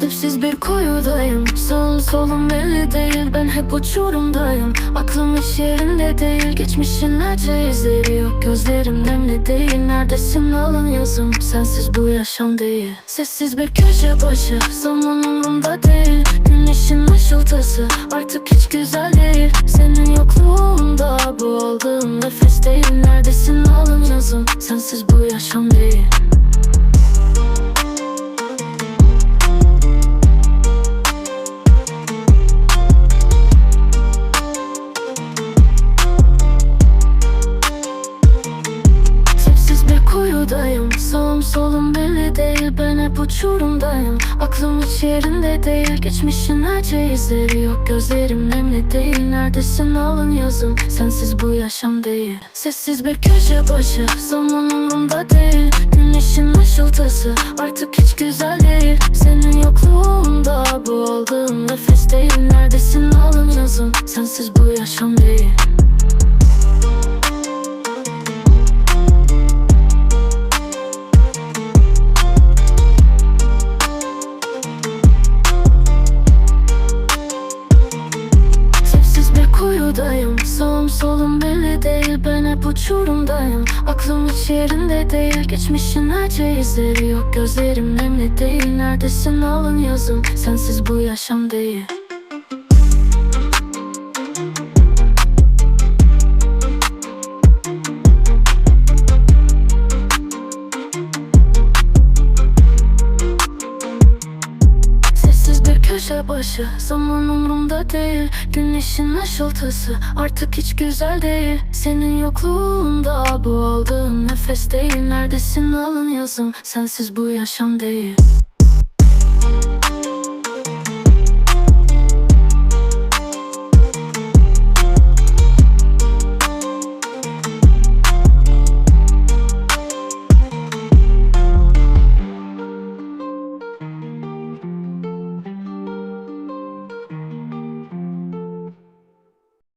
Dipsiz bir kuyudayım. Sağım solum belli değil. Ben hep uçurumdayım. Aklım hiç yerinde değil. Geçmişin acı izleri yok. Gözlerim nemli değil. Neredesin alın yazım? Sensiz bu yaşam değil. Sessiz bir köşe başı. Zaman umurumda değil. Güneşin ışıltısı Artık hiç güzel değil. Senin yokluğunda Bu aldığım nefes değil. Neredesin alın yazım? Sensiz bu yaşam değil bir kuyudayım Sağım solum belli değil. Ben hep uçurumdayım. Aklım hiç yerinde değil. Geçmişin acı izleri yok. Gözlerim nemli değil. Neredesin alın yazım Sensiz bu yaşam değil. Sessiz bir köşe başı. Zaman umurumda değil. Güneşin ışıltısı Artık hiç güzel değil. Senin yokluğunda Bu aldığım nefes değil. Neredesin alın yazım Sensiz bu yaşam değil uçurumdayım Aklım hiç yerinde değil. Geçmişin acı izleri yok Gözlerim nemli değil. Neredesin alın yazım Sensiz bu yaşam değil Köşe başı. Zaman umurumda değil. Güneşin ışıltısı Artık hiç güzel değil. Senin yokluğunda Bu aldığım nefes değil. Neredesin alın yazım Sensiz bu yaşam değil